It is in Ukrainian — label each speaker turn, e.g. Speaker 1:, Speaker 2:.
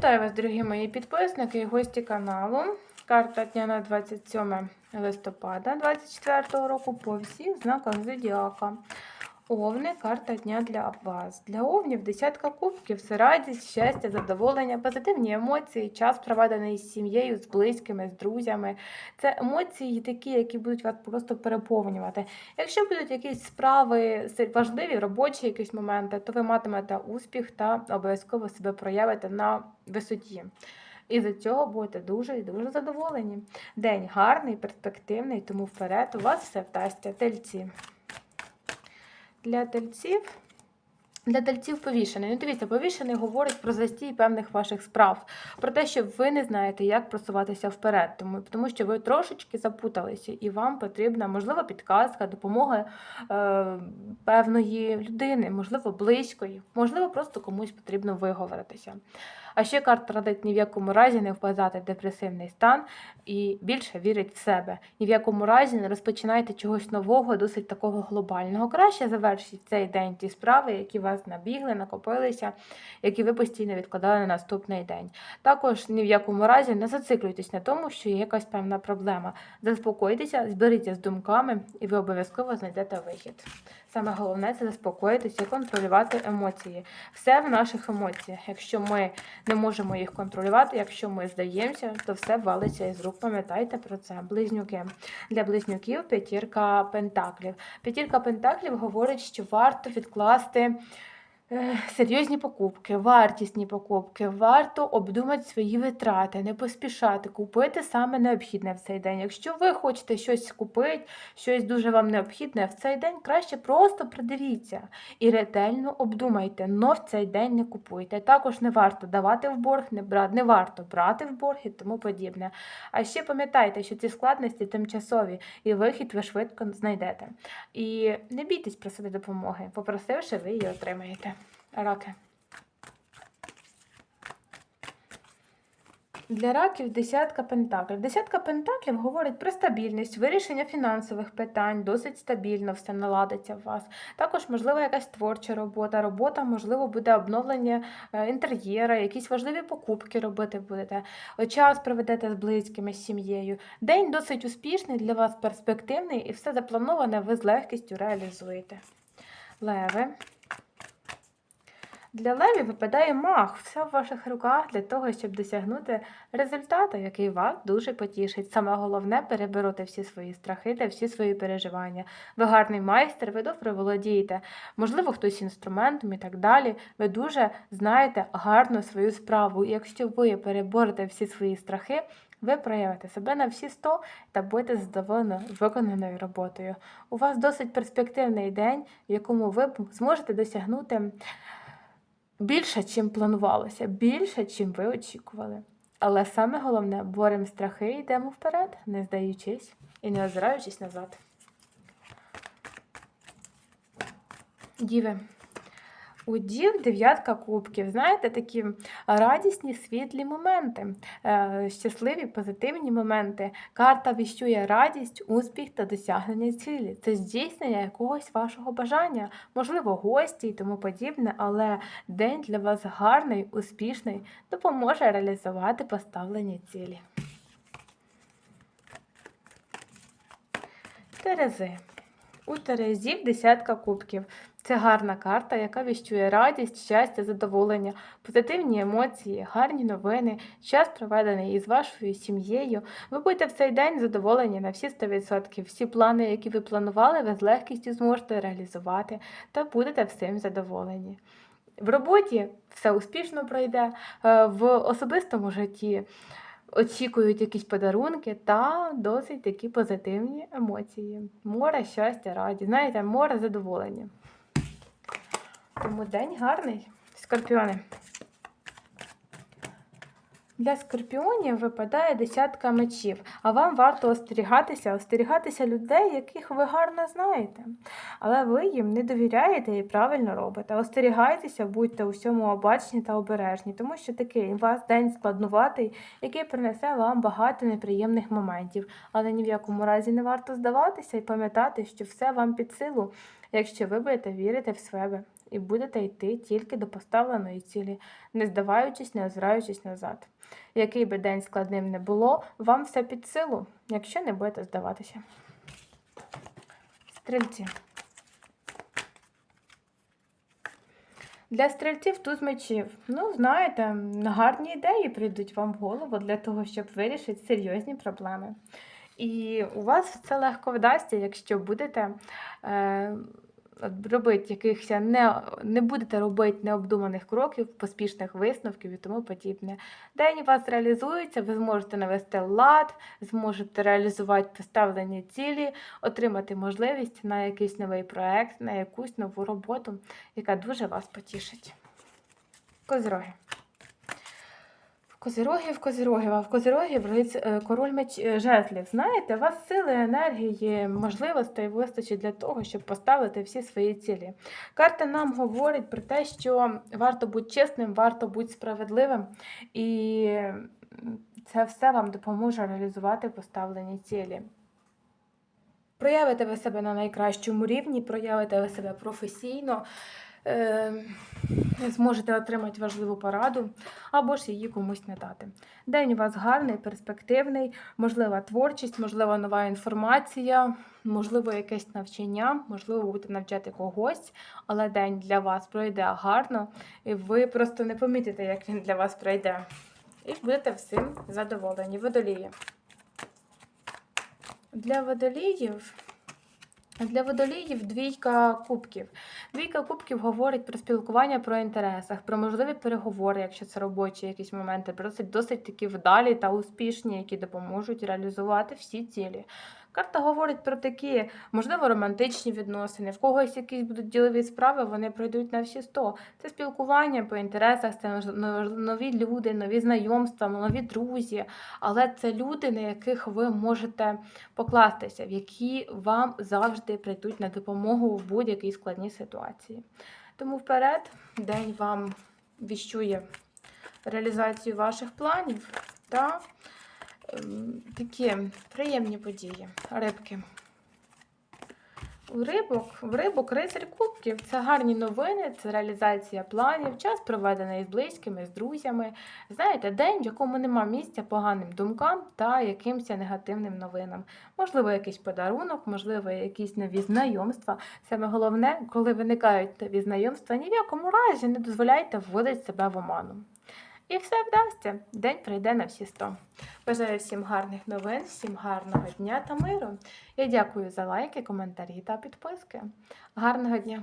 Speaker 1: Вітаю вас, дорогі мої підписники і гості каналу. Карта дня на 27 листопада 2024 року по всіх знаках Зодіака. Овни карта дня для вас. Для овнів десятка кубків це радість, щастя, задоволення, позитивні емоції, час проведений з сім'єю, з близькими, з друзями. Це емоції такі, які будуть вас просто переповнювати. Якщо будуть якісь справи важливі, робочі якісь моменти, то ви матимете успіх та обов'язково себе проявите на висоті. І за цього будете дуже і дуже задоволені. День гарний, перспективний, тому вперед у вас все вдасться. Тельці. Для тельців. Для тельців повішений. Ну, дивіться, повішений говорить про застій певних ваших справ, про те, що ви не знаєте, як просуватися вперед, тому, тому що ви трошечки запуталися, і вам потрібна, можливо, підказка, допомога е, певної людини, можливо, близької, можливо, просто комусь потрібно виговоритися. А ще карта радить ні в якому разі не впадати в депресивний стан і більше вірить в себе. Ні в якому разі не розпочинайте чогось нового, досить такого глобального. Краще завершіть цей день ті справи, які вас набігли, накопилися, які ви постійно відкладали на наступний день. Також ні в якому разі не зациклюйтесь на тому, що є якась певна проблема. Заспокойтеся, зберіться з думками, і ви обов'язково знайдете вихід. Саме головне це заспокоїтися і контролювати емоції. Все в наших емоціях. Якщо ми не можемо їх контролювати, якщо ми здаємося, то все валиться із рук. Пам'ятайте про це. Близнюки. Для близнюків п'ятірка пентаклів. П'ятірка пентаклів говорить, що варто відкласти. Серйозні покупки, вартісні покупки, варто обдумати свої витрати, не поспішати, купити саме необхідне в цей день. Якщо ви хочете щось купити, щось дуже вам необхідне в цей день, краще просто придивіться і ретельно обдумайте, но в цей день не купуйте. Також не варто давати в борг, не, бра... не варто брати в борг і тому подібне. А ще пам'ятайте, що ці складності тимчасові, і вихід ви швидко знайдете. І не бійтесь просити допомоги. Попросивши, ви її отримаєте. Раки. Для раків десятка пентаклів. Десятка пентаклів говорить про стабільність, вирішення фінансових питань, досить стабільно все наладиться у вас. Також, можливо, якась творча робота. Робота, можливо, буде обновлення е, інтер'єра, якісь важливі покупки робити будете. Час проведете з близькими, з сім'єю. День досить успішний, для вас перспективний, і все заплановане ви з легкістю реалізуєте. Леви. Для левів випадає мах, все в ваших руках для того, щоб досягнути результату, який вас дуже потішить. Саме головне перебороти всі свої страхи та всі свої переживання. Ви гарний майстер, ви добре володієте, можливо, хтось інструментом і так далі. Ви дуже знаєте гарно свою справу. Якщо ви переборете всі свої страхи, ви проявите себе на всі 100 та будете задоволені виконаною роботою. У вас досить перспективний день, в якому ви зможете досягнути більше, чим планувалося, більше, чим ви очікували. Але саме головне, боремо страхи і йдемо вперед, не здаючись і не озираючись назад. Діви. У дів дев'ятка кубків. Знаєте, такі радісні, світлі моменти, е, щасливі, позитивні моменти. Карта віщує радість, успіх та досягнення цілі. Це здійснення якогось вашого бажання, можливо, гості і тому подібне, але день для вас гарний, успішний, допоможе реалізувати поставлені цілі. Терези. У Терезів десятка кубків. Це гарна карта, яка віщує радість, щастя, задоволення, позитивні емоції, гарні новини, час проведений із вашою сім'єю. Ви будете в цей день задоволені на всі 100%. Всі плани, які ви планували, ви з легкістю зможете реалізувати та будете всім задоволені. В роботі все успішно пройде, е, в особистому житті очікують якісь подарунки та досить такі позитивні емоції. Море, щастя, раді. Знаєте, море задоволення. Тому день гарний. Скорпіони. Для скорпіонів випадає десятка мечів, а вам варто остерігатися, остерігатися людей, яких ви гарно знаєте. Але ви їм не довіряєте і правильно робите. Остерігайтеся, будьте у всьому обачні та обережні, тому що такий у вас день складнуватий, який принесе вам багато неприємних моментів. Але ні в якому разі не варто здаватися і пам'ятати, що все вам під силу, якщо ви будете вірити в себе і будете йти тільки до поставленої цілі, не здаваючись, не озираючись назад. Який би день складним не було, вам все під силу, якщо не будете здаватися. Стрільці. Для стрільців туз мечів. Ну, знаєте, гарні ідеї прийдуть вам в голову для того, щоб вирішити серйозні проблеми. І у вас це легко вдасться, якщо будете е, робити якихось не, не будете робити необдуманих кроків, поспішних висновків і тому подібне. День у вас реалізується, ви зможете навести лад, зможете реалізувати поставлені цілі, отримати можливість на якийсь новий проект, на якусь нову роботу, яка дуже вас потішить. Козроги. В Козироги, в Козироги, а в Козироги в король меч е, жезлів. Знаєте, у вас сили, енергії, можливостей вистачить для того, щоб поставити всі свої цілі. Карта нам говорить про те, що варто бути чесним, варто бути справедливим, і це все вам допоможе реалізувати поставлені цілі. Проявите ви себе на найкращому рівні, проявите ви себе професійно, е, зможете отримати важливу пораду або ж її комусь не дати. День у вас гарний, перспективний, можлива творчість, можлива нова інформація, можливо, якесь навчання, можливо, будете навчати когось, але день для вас пройде гарно, і ви просто не помітите, як він для вас пройде. І будете всім задоволені. Водолії. Для водоліїв. Для водоліїв двійка кубків. Двійка кубків говорить про спілкування про інтересах, про можливі переговори, якщо це робочі якісь моменти, досить, досить такі вдалі та успішні, які допоможуть реалізувати всі цілі. Карта говорить про такі, можливо, романтичні відносини, в когось якісь будуть ділові справи, вони пройдуть на всі 100. Це спілкування по інтересах, це нові люди, нові знайомства, нові друзі. Але це люди, на яких ви можете покластися, в які вам завжди прийдуть на допомогу в будь-якій складній ситуації. Тому вперед, день вам віщує реалізацію ваших планів та такі приємні події. Рибки. Рибок, в рибок рицарь кубків це гарні новини, це реалізація планів, час проведений з близькими, з друзями. Знаєте, день, в якому нема місця поганим думкам та якимось негативним новинам. Можливо, якийсь подарунок, можливо, якісь нові знайомства. Саме головне, коли виникають нові знайомства, ні в якому разі не дозволяйте вводити себе в оману. І все вдасться. День прийде на всі 100. Бажаю всім гарних новин, всім гарного дня та миру. Я дякую за лайки, коментарі та підписки. Гарного дня!